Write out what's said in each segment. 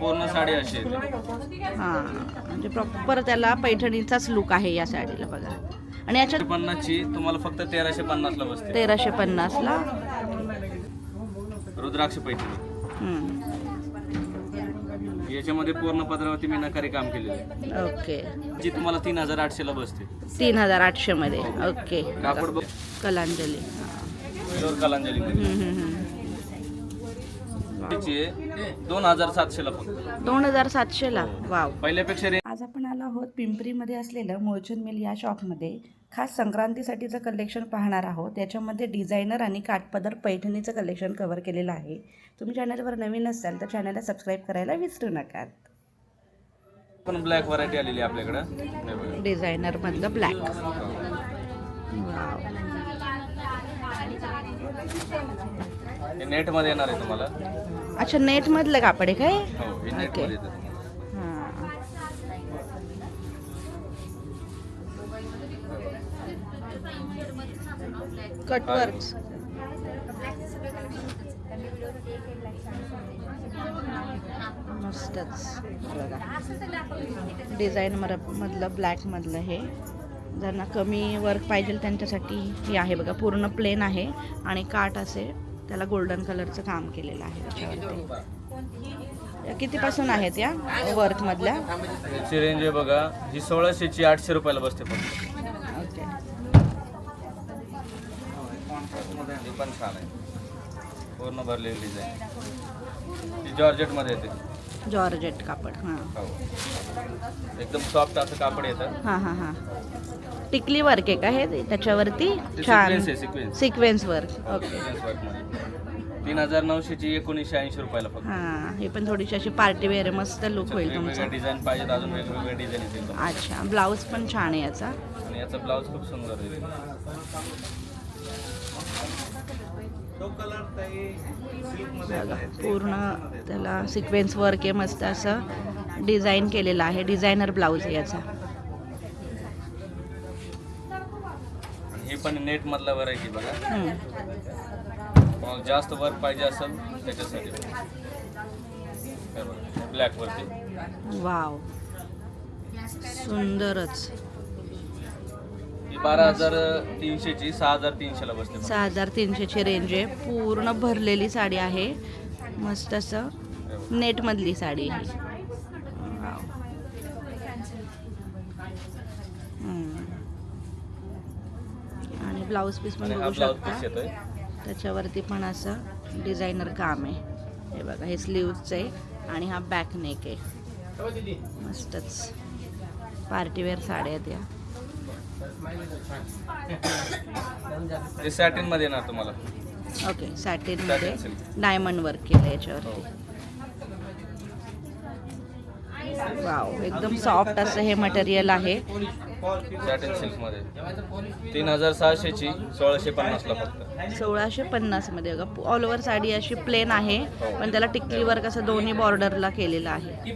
पूर्ण साडी अशी येते हां म्हणजे प्रॉपर त्याला पैठणीचाच लुक आहे या साडीला बघा. आणि याच्यात पन्नासची तुम्हाला फक्त तेराशे पन्नासला बसते. तेराशे पन्नासला. रुद्राक्ष पैठणी. हम्म. याच्यामध्ये पूर्ण पदरावरती मीनाकारी काम केलेलं आहे. ओके. जी तुम्हाला तीन हजार आठशेला बसते. तीन हजार आठशेमध्ये. ओके. कापड बघ. कलांजली. हां. प्युअर कलांजली हम्म, हम्म, हम्म. त्याची आहे. दोन हजार सातशेला फक्त दोन हजार सातशेला वाव. पहिल्यापेक्षा रे- आज आपण आलो आहोत पिंपरीमध्ये असलेलं मोळचंद मिल या शॉपमध्ये. खास संक्रांतीसाठीचं कलेक्शन पाहणार आहोत. त्याच्यामध्ये डिझायनर आणि काठपदर पैठणीचं कलेक्शन कव्हर केलेलं आहे. तुम्ही चॅनलवर नवीन असाल तर चॅनलला सबस्क्राईब करायला विसरू नका. पण ब्लॅक व्हरायटी आलेली आहे आपल्याकडं. हे बघा. डिझायनरमधलं ब्लॅक वाव. हे नेटमध्ये येणार आहे तुम्हाला. अच्छा नेटमधलं कापड आहे काय? हो हे ओके. नेटमध्ये येतं हां. कटवर्क मस्तच. बघा. डिझाईन मर मधलं ब्लॅकमधलं हे. ज्यांना कमी वर्क पाहिजे त्यांच्यासाठी हे आहे बघा. पूर्ण प्लेन आहे आणि काट असे. त्याला गोल्डन कलरचं काम केलेलं आहे त्याच्यावरती. या कितीपासून आहेत या वर्कमधल्या याची रेंज आहे बघा. ही सोळाशेची आठशे रुपयाला बसते फक्त. ओके. पण छान आहे. पूर्ण भरलेली डिझाईन ही जॉर्जेटमध्ये येते. जॉर्जेट कापड हां. हो. एकदम सॉफ्ट असं कापड येतं. हां हां हां. टिकली वर्क आहे का हे? त्याच्यावरती ते छान सिक्वेन्स आहे सिक्वेन्स सिक्वेन्स वर्क ओके तीन हजार नऊशेची एकोणीसशे ऐंशी रुपयाला फक्त. हां हे पण थोडीशी अशी पार्टी वेअर मस्त लुक होईल वेगवेगळ्या तुमचा. डिझाईन पाहिजेत अजून वेगवेगळ्या डिझाईन येतील तुम्हाला. अच्छा ब्लाऊज पण छान आहे याचा. आणि याचा ब्लाऊज खूप सुंदर आहे. पूर्ण त्याला सिक्वेन्स वर्क आहे मस्त असं डिझाईन केलेलं आहे डिझायनर ब्लाऊज आहे याचा. हे पण नेट मधला व्हरायटी बघा. जास्त वर्क पाहिजे असेल त्याच्यासाठी. ब्लॅक वरती. वाव सुंदरच. बारा हजार तीनशेची सहा हजार तीनशेला बसते. सहा हजार तीनशेची रेंज आहे. पूर्ण भरलेली साडी आहे. मस्त असं. नेटमधली साडी आहे. आणि ब्लाऊज पीस पण बघू शकता. त्याच्यावरती पण असं डिझायनर काम आहे. हे बघा हे स्लीव्जचं आहे आणि हा बॅक नेक आहे. मस्तच. पार्टीवेअर साड्या आहेत या. हे सॅटिनमध्ये येणार तुम्हाला. Okay Satin silk. Diamond work केलं याच्यावरती वाव एकदम सॉफ्ट असं हे मटेरियल आहे. सॅटिन सिल्कमध्ये. तीन हजार सहाशेची सोळाशे पन्नासला फक्त. सोळाशे पन्नासमध्ये बघा ऑल ओव्हर साडी अशी प्लेन आहे पण त्याला टिकली वर्क असं दोन्ही बॉर्डरला केलेलं आहे.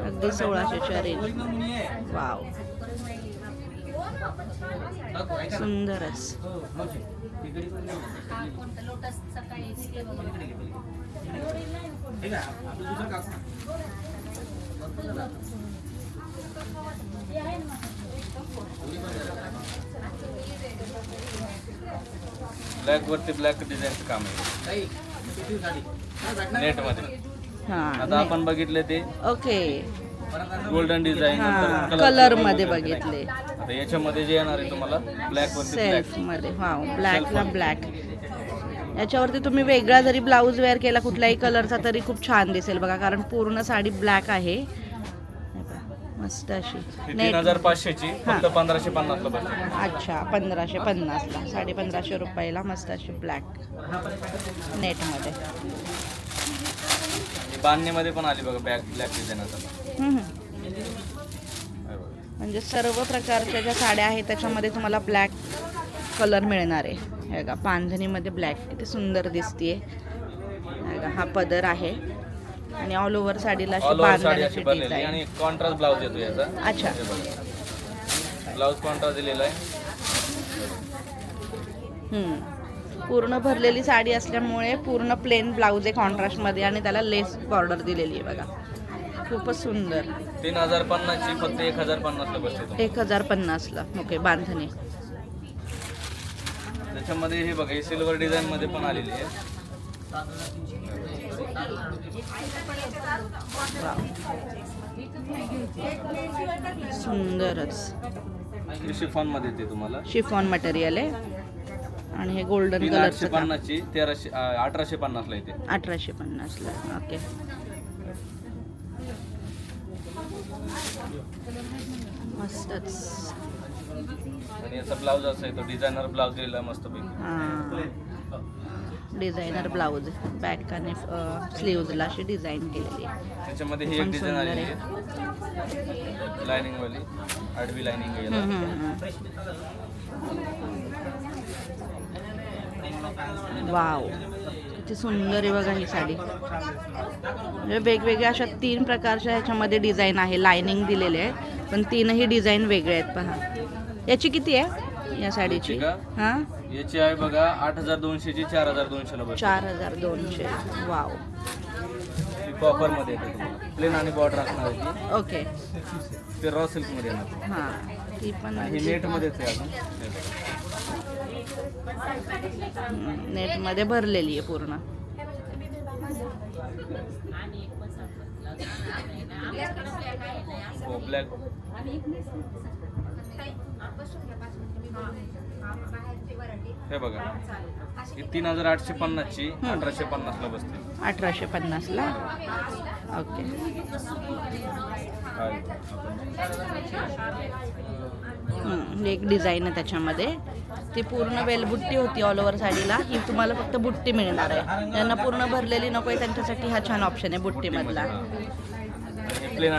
अगदी सोळाशेच्या रेंज वाव सुंदरच. ब्लॅक वरती ब्लॅक डिझाईनचं काम आहे. नेटमध्ये. आता हां आपण बघितले ते ओके. गोल्डन डिझाईन हां कलरमध्ये बघितले. आता याच्यामध्ये जे येणार आहे तुम्हाला ब्लॅक वरती सेल्फ ब्लॅकमध्ये वाव ब्लॅकला ब्लॅक याच्यावरती तुम्ही वेगळा जरी ब्लाऊज वेअर केला कुठल्याही कलरचा तरी खूप छान दिसेल बघा कारण पूर्ण साडी ब्लॅक आहे. हे मस्त अशी. तीन नेट हजार पाचशेची फक्त हां. पंधराशे पन्नासला बसते अच्छा पंधराशे पन्नासला. साडे पंधराशे रुपयाला मस्त अशी ब्लॅक नेटमध्ये बांधणीमध्ये पण आली बघा बॅक ब्लॅक डिझाईन आता. हम्म, हम्म. म्हणजे सर्व प्रकारच्या ज्या साड्या आहेत त्याच्यामध्ये तुम्हाला ब्लॅक कलर मिळणार आहे. हे का बांधणीमध्ये ब्लॅक किती सुंदर दिसतीये. हे हा पदर आहे. आणि ऑल ओव्हर साडीला अशी डिझाईन आणि कॉन्ट्रास्ट ब्लाऊज येतो याचा. अच्छा. ब्लाऊज कॉन्ट्रास्ट दिलेला आहे. पूर्ण भरलेली साडी असल्यामुळे पूर्ण प्लेन ब्लाऊज आहे कॉन्ट्रास्टमध्ये आणि त्याला लेस बॉर्डर दिलेली आहे बघा. खूपच सुंदर. तीन हजार पन्नासची फक्त एक हजार पन्नासला बसते. एक हजार पन्नासला. ओके बांधणी. त्याच्यामध्ये हे बघा हे सिल्वर डिझाईन मध्ये पण आलेली आहे. सुंदरच. शिफॉनमध्ये येते तुम्हाला. शिफॉन मटेरियल आहे. आणि हे गोल्डन काम पन्नासची तेराशे अठराशे पन्नासला येते. अठराशे पन्नासला. ओके. मस्तच. आणि याचा ब्लाऊज असा आहे तो डिझायनर ब्लाऊज दिलेला मस्त डिझायनर ब्लाऊज बॅक आणि स्लीव्जला अशी डिझाईन केलेली आहे. त्याच्यामध्ये ही पण एक डिझाईन सुंदर आलेली आहे. लाइनिंग वाली आडवी लाइनिंग आहे याला. वाव किती सुंदर आहे बघा ही साडी. म्हणजे वेगवेगळ्या अशा तीन प्रकारच्या ह्याच्यामध्ये डिझाईन आहे लायनिंग दिलेले आहे. पण तीनही डिझाईन वेगळे आहेत पहा. याची किती आहे या साडीची? हां? याची आहे बघा आठ हजार दोनशेची चार हजार बसते चार हजार दोनशे. वाव. कॉपरमध्ये प्लेन आणि बॉर्डर असणार. ओके. ते रॉ सिल्कमध्ये येणार. हां. ती पण ही नेट मध्येच आहे नेटमध्ये भरलेली आहे पूर्ण. हो ब्लॅक हे बघा. ही तीन हजार आठशे पन्नासची अठराशे पन्नासला बसते. अठराशे पन्नासला ओके. हम्म, एक डिझाईन आहे त्याच्यामध्ये. ती पूर्ण वेलबुट्टी होती ऑल ओव्हर साडीला. ही तुम्हाला फक्त बुट्टी मिळणार आहे. त्यांना पूर्ण भरलेली नको आहे त्यांच्यासाठी हा छान ऑप्शन आहे बुट्टीमधला.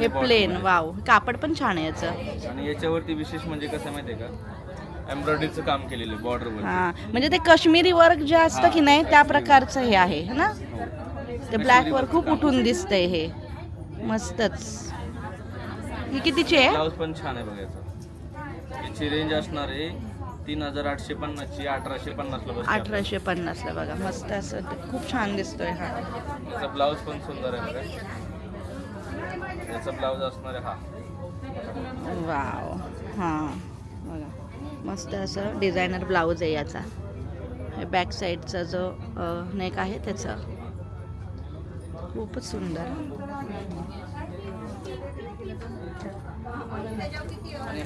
हे प्लेन हे. वाव कापड पण छान आहे याचं. आणि याच्यावरती विशेष म्हणजे कसं माहितीये का? एम्ब्रॉयडरीचं काम केलेलं आहे बॉर्डरवर हा. म्हणजे ते काश्मीरी वर्क जे असतं की नाही त्या प्रकारचं हे आहे है ना? ते ब्लॅक वर खूप उठून दिसतंय हे. मस्तच. ही कितीची आहे? ब्लाऊज पण छान आहे बघा याचा याची रेंज असणार आहे तीन हजार आठशे पन्नासची अठराशे पन्नासला बसते अठराशे पन्नासला बघा मस्त असं खूप छान दिसतोय हा. याचा ब्लाऊज पण सुंदर आहे बघा. याचा ब्लाऊज असणार आहे हा. वाव हां. बघा मस्त असं डिझायनर ब्लाऊज आहे याचा. हे बॅक साईडचा जो नेक आहे त्याचा. खूपच सुंदर.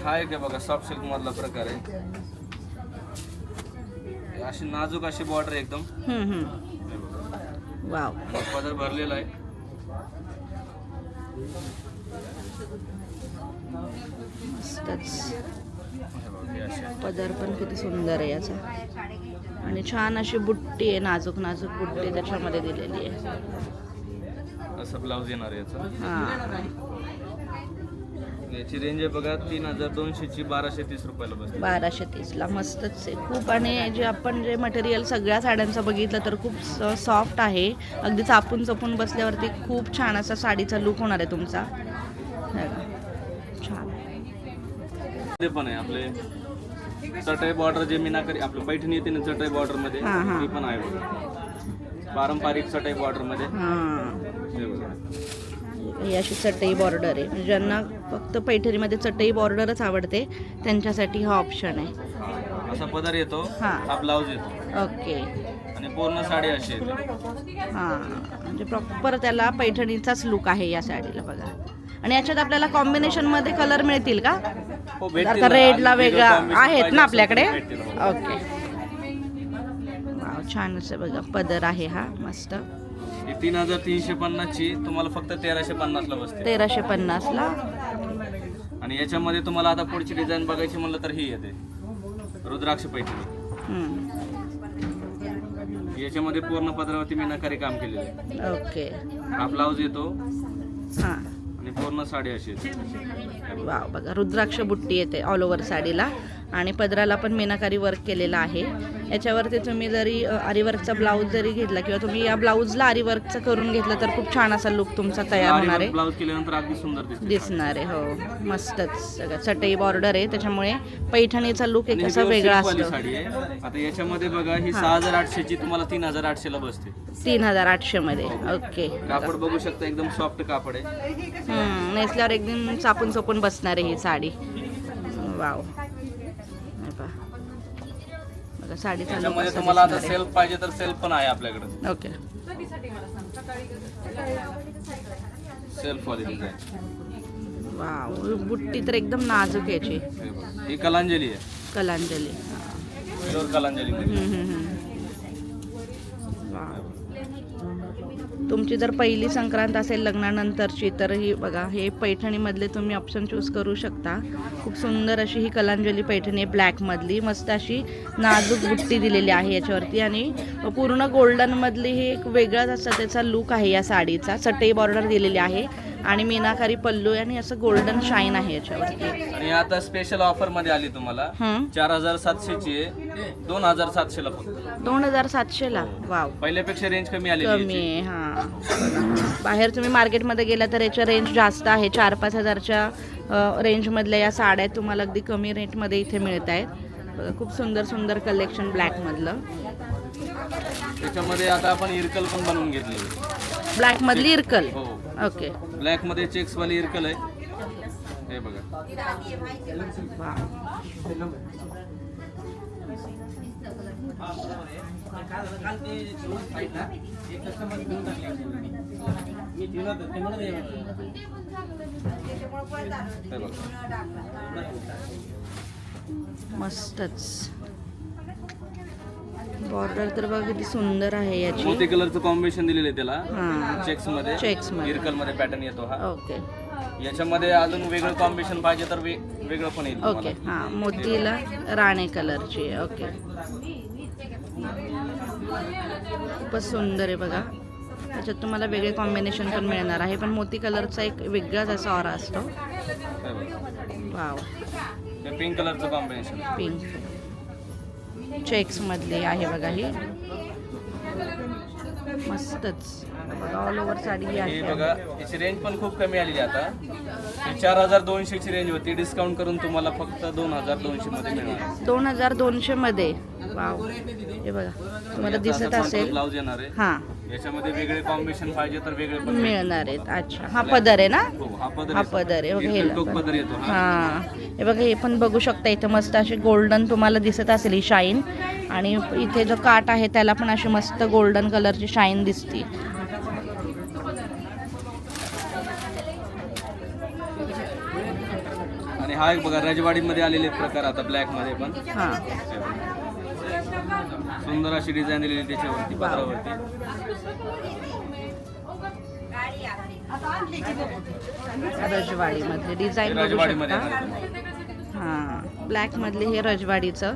हा एक आहे बघा सॉफ्ट सिल्क मधला प्रकार आहे. अशी नाजूक अशी बॉर्डर एकदम. वाव पदर भरलेला आहे. पदर पण किती सुंदर आहे याचा. आणि छान अशी बुट्टी आहे नाजूक नाजूक बुट्टी त्याच्यामध्ये दिलेली आहे. असं ब्लाऊज येणार आहे याचा. हां. याची रेंज आहे बघा तीन हजार दोनशेची बाराशे तीस रुपयाला बसते. बाराशे तीसला. मस्तच आहे. खूप आणि जे आपण जे मटेरियल सगळ्या साड्यांचं बघितलं तर खूप सॉफ्ट आहे. अगदी चापून चपून बसल्यावरती खूप छान असा साडीचा लुक होणार आहे तुमचा. छान. ते पण आहे आपले. चटई बॉर्डर जे मीनाकरी आपलं पैठणी येते ना चटई बॉर्डरमध्ये. ती पण आहे बघा. पारंपरिक चटई बॉर्डरमध्ये. हां अशी चटई बॉर्डर आहे. म्हणजे ज्यांना फक्त पैठणीमध्ये चटई बॉर्डरच आवडते त्यांच्यासाठी हा ऑप्शन आहे. असा पदर येतो हा. ब्लाऊज येतो. ओके. आणि पूर्ण साडी अशी हां. म्हणजे प्रॉपर त्याला पैठणीचाच लुक आहे या साडीला बघा. आणि याच्यात आपल्याला कॉम्बिनेशनमध्ये कलर मिळतील का? हो आता. रेडला वेगळा आहेत ना आपल्याकडे. ओके. छान असं बघा पदर आहे हा मस्त. ही तीन हजार तीनशे पन्नासची तुम्हाला फक्त तेराशे पन्नासला बसते. तेराशे पन्नासला. आणि याच्यामध्ये तुम्हाला आता पुढची डिझाईन बघायची म्हणलं तर ही येते. रुद्राक्ष पैठणी. हम्म, याच्यामध्ये पूर्ण पदरावरती मीनाकारी काम केलेलं आहे. ओके. हा ब्लाऊज येतो. हां. आणि पूर्ण साडी अशी येते. वाव बघा रुद्राक्ष बुट्टी येते ऑल ओव्हर साडीला. आणि पदराला पण मीनाकारी वर्क केलेलं आहे. याच्यावरती तुम्ही जरी आरीवर्कचा ब्लाऊज जरी घेतला किंवा तुम्ही या ब्लाऊजला आरीवर्कचा करून घेतलं तर खूप छान असा लुक तुमचा तयार होणार आहे. ब्लाऊज केल्यानंतर अगदी सुंदर दिसणार आहे हो. मस्तच सगळं. चटई बॉर्डर आहे त्याच्यामुळे पैठणीचा लुक एक असा वेगळा असतो. आता याच्यामध्ये बघा ही सहा हजार आठशेची तुम्हाला तीन हजार आठशेला बसते. तीन हजार आठशे मध्ये. ओके. कापड बघू शकता एकदम सॉफ्ट कापड आहे. नेसल्यावर एकदम चापून चोपून बसणार आहे ही साडी. वाव. हे. बघा साडी त्याच्यामध्ये तुम्हाला आता. सेल्फ पाहिजे तर सेल्फ पण आहे आपल्याकडे. ओके. सेल्फ वाली डिझाईन वाव बुट्टी तर एकदम नाजूक याची. ही कलांजली आहे. कलांजली प्युअर कलांजली मध्ये. हम्म, हम्म, हम्म. वाव. तुमची जर पहिली संक्रांत असेल लग्नानंतरची तर ही बघा हे पैठणीमधले तुम्ही ऑप्शन चूज करू शकता. खूप सुंदर अशी ही कलांजली पैठणी आहे ब्लॅकमधली मस्त अशी नाजूक बुट्टी दिलेली आहे याच्यावरती आणि पूर्ण गोल्डनमधली ही एक वेगळाच असा त्याचा लुक आहे या साडीचा. सटई बॉर्डर दिलेली आहे. आणि मीनाकारी पल्लू आणि असं गोल्डन शाईन आहे याच्यावरती. आणि आता स्पेशल ऑफरमध्ये आली तुम्हाला. चार हजार सातशेची आहे. दोन हजार सातशेला फक्त. दोन हजार सातशेला? वाव. पहिल्यापेक्षा रेंज कमी आलेली कमी आहे आहे हां. बाहेर तुम्ही मार्केटमध्ये गेला तर याच्या रेंज जास्त आहे. चार पाच हजारच्या अ, रेंजमधल्या या साड्या तुम्हाला अगदी कमी रेटमध्ये इथे मिळत आहेत. बघा खूप सुंदर सुंदर कलेक्शन ब्लॅकमधलं त्याच्यामध्ये आता आपण इरकल पण बनवून घेतली ब्लॅकमधली इरकल? हो. ओके. ब्लॅकमध्ये चेक्स वाली इरकल आहे हे बघा. मस्तच. बॉर्डर तर बघा किती सुंदर आहे याची. मोती कलरचं कॉम्बिनेशन दिलेलं आहे त्याला. हां. चेक्समध्ये. Checks मध्ये. इरकलमध्ये पॅटर्न येतो हा. ओके. याच्यामध्ये अजून वेगळं कॉम्बिनेशन पाहिजे तर वे- वेगळं पण येईल ओके तुम्हाला. हां मोतीला राणे कलरची आहे ओके. खूपच सुंदर आहे बघा. त्याच्यात तुम्हाला वेगळे कॉम्बिनेशन पण मिळणार आहे पण मोती कलरचा एक वेगळाच असा ऑरा असतो. हे बघा वाव हे पिंक कलरचं कॉम्बिनेशन पिंक चेक्समधली आहे बघा ही. मस्तच. बघा ऑल ओव्हर साडी आहे बघा याची रेंज पण खूप कमी आलेली आहे आता. चार हजार दोनशेची रेंज होती. डिस्काउंट करून तुम्हाला फक्त दोन हजार दोनशे मध्ये मिळणार. दोन हजार दोनशे मध्ये. वाव हे बघा तुम्हाला दिसत असेल. ब्लाऊज येणार आहे. हां. याच्यामध्ये वेगळे कॉम्बिनेशन पाहिजे तर वेगळे पण मिळणार. आहेत. अच्छा. हा पदर आहे ना? हो हा पदर हा आहे. बघा. पदर येतो हा. हा. हे बघा हे पण बघू शकता. इथं मस्त अशी गोल्डन तुम्हाला दिसत असेल ही शाईन आणि इथे जो काट आहे त्याला पण अशी मस्त गोल्डन कलरची शाईन दिसते. आणि हा एक बघा रजवाडीमध्ये आलेले प्रकार आता ब्लॅकमध्ये पण. हा. सुंदर अशी डिझाईन दिलेली त्याच्यावरती पदरावरती रजवाडीमधले डिझाईन हे बघू शकता. हा ब्लॅक मधले हे रजवाडीचं.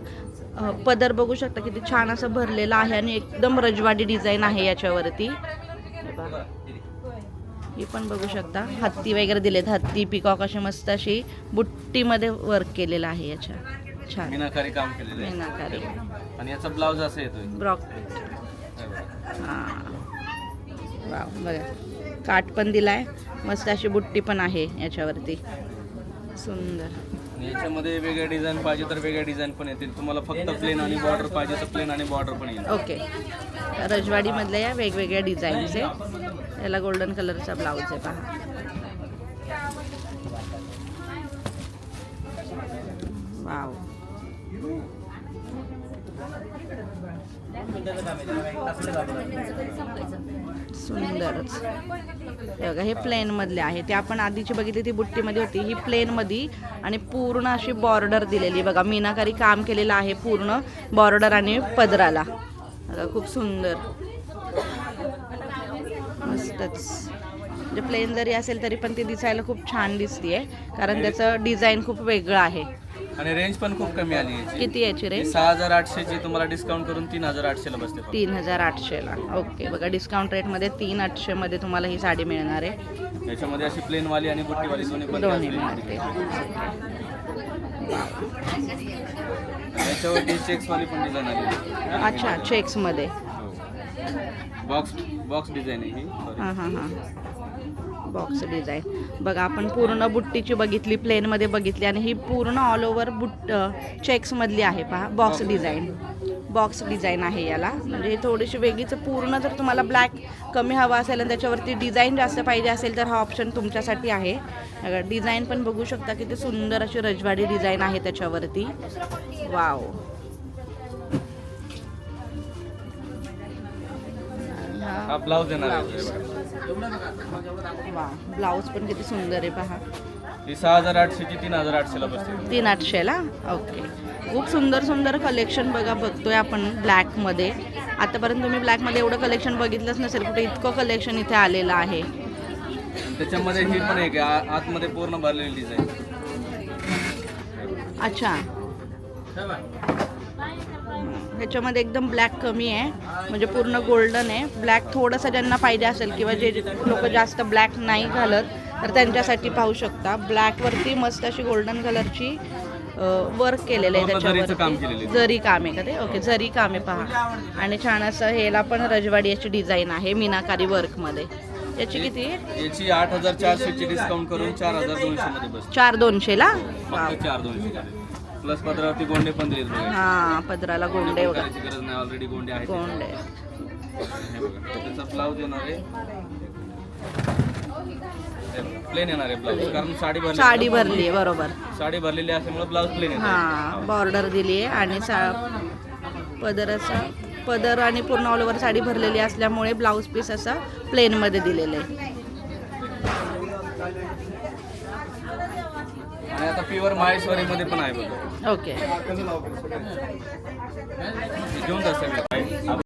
पदर बघू शकता किती छान असं भरलेलं आहे आणि एकदम रजवाडी डिझाईन आहे याच्यावरती. हे. ही पण बघू शकता. हत्ती वगैरे दिलेत. हत्ती पिकॉक अशी मस्त अशी बुट्टीमध्ये वर्क केलेलं आहे याच्या. छान. मीनाकारी काम केलेलं आहे. मीनाकारी. आणि याचा ब्लाऊज असा येतोय. ब्रॉक. हे. काठ पण दिलाय. मस्त अशी बुट्टी पण आहे याच्यावरती. सुंदर. याच्यामध्ये वेगळे डिझाईन पाहिजे तर वेगळे डिझाईन पण येतील. तुम्हाला फक्त प्लेन आणि बॉर्डर पाहिजे तर प्लेन आणि बॉर्डर पण येईल. ओके. रजवाडीमधल्या या वेगवेगळ्या डिझाईनचे याला गोल्डन कलरचा ब्लाऊज आहे पहा. वाव. सुंदरच. हे बघा हे प्लेन मधले आहे ते आपण आधीची बघितली ती बुट्टीमध्ये होती. ही प्लेन मध्ये आणि पूर्ण अशी बॉर्डर दिलेली. बघा मीनाकारी काम केलेलं आहे पूर्ण बॉर्डर आणि पदराला. खूप सुंदर. मस्तच. म्हणजे प्लेन जरी असेल तरी पण ती दिसायला खूप छान दिसतीये. कारण त्याचं डिझाईन खूप वेगळं आहे. आणि रेंज पण खूप कमी आली याची. किती याची रेंज सहा हजार आठशेची तुम्हाला डिस्काउंट करून तीन हजार आठशेला बसते फक्त. तीन हजार आठशेला ओके बघा डिस्काउंट रेटमध्ये तीन आठशेमध्ये तुम्हाला ही साडी मिळणार आहे. याच्यामध्ये अशी प्लेन वाली आणि बुट्टीवाली दोन्ही पण दोन्ही मिळते. याच्यावरती चेक्स वाली पण डिझाईन आली. अच्छा चेक्समध्ये बॉक्स बॉक्स डिझाईन आहे ही. Sorry. हां हां हां. बॉक्स डिझाईन बघा आपण पूर्ण बुट्टीची बघितली प्लेनमध्ये बघितली आणि ही पूर्ण ऑल ओव्हर बुट चेक्समधली आहे पहा बॉक्स डिझाईन बॉक्स डिझाईन आहे याला. म्हणजे ही थोडीशी वेगळीच पूर्ण जर तुम्हाला ब्लॅक कमी हवा असेल आणि त्याच्यावरती डिझाईन जास्त पाहिजे असेल तर हा ऑप्शन तुमच्यासाठी आहे. डिझाईन पण बघू शकता किती सुंदर अशी रजवाडी डिझाईन आहे त्याच्यावरती. वाव हा. ब्लाऊज येणार वा ब्लाऊज पण किती सुंदर आहे पहा. ही सहा हजार आठशेची तीन हजार आठशेला बसते. तीन आठशेला? ओके. खूप सुंदर सुंदर कलेक्शन बघा बघतोय आपण ब्लॅकमध्ये आतापर्यंत तुम्ही ब्लॅकमध्ये एवढं कलेक्शन बघितलंच नसेल कुठे इतकं कलेक्शन इथे आलेलं आहे. त्याच्यामध्ये ही पण एक आहे आ- आतमध्ये पूर्ण भरलेली डिझाईन अच्छा. ह्याच्यामध्ये एकदम ब्लॅक कमी आहे. म्हणजे पूर्ण गोल्डन आहे. ब्लॅक थोडंसं ज्यांना पाहिजे असेल किंवा जे लोक जास्त ब्लॅक नाही घालत तर त्यांच्यासाठी पाहू शकता. ब्लॅकवरती मस्त अशी गोल्डन कलरची वर्क केलेलं आहे त्याच्यावरती. जरी काम आहे का ते? ओके जरी काम आहे पहा. आणि छान असं हेला पण रजवाडी याची डिझाईन आहे मीनाकारी वर्कमध्ये याची किती? याची आठ हजार चारशेची डिस्काउंट करून चार हजार दोनशे चार दोनशेला? फक्त चार दोनशे प्लस पदरावरती गोंडे पण दिलेत बघा. हां पदराला गोंडे बघा. करायची गरज नाही ऑलरेडी गोंडे आहेत गोंडे. हे बघा त्याचा ब्लाऊज येणार आहे. प्लेन येणार आहे ब्लाऊज कारण साडी भरली साडी भरली आहे बरोबर. साडी भरलेली असल्यामुळे ब्लाऊज प्लेन येणार हां बॉर्डर दिली आहे आणि सा पदराचा पदर आणि पूर्ण ऑल ओव्हर साडी भरलेली असल्यामुळे ब्लाऊज पीस असा प्लेनमध्ये दिलेलं आहे. आणि आता प्युअर माहेश्वरीमध्ये पण आहे बघा. ओके घेऊन जा सगळे.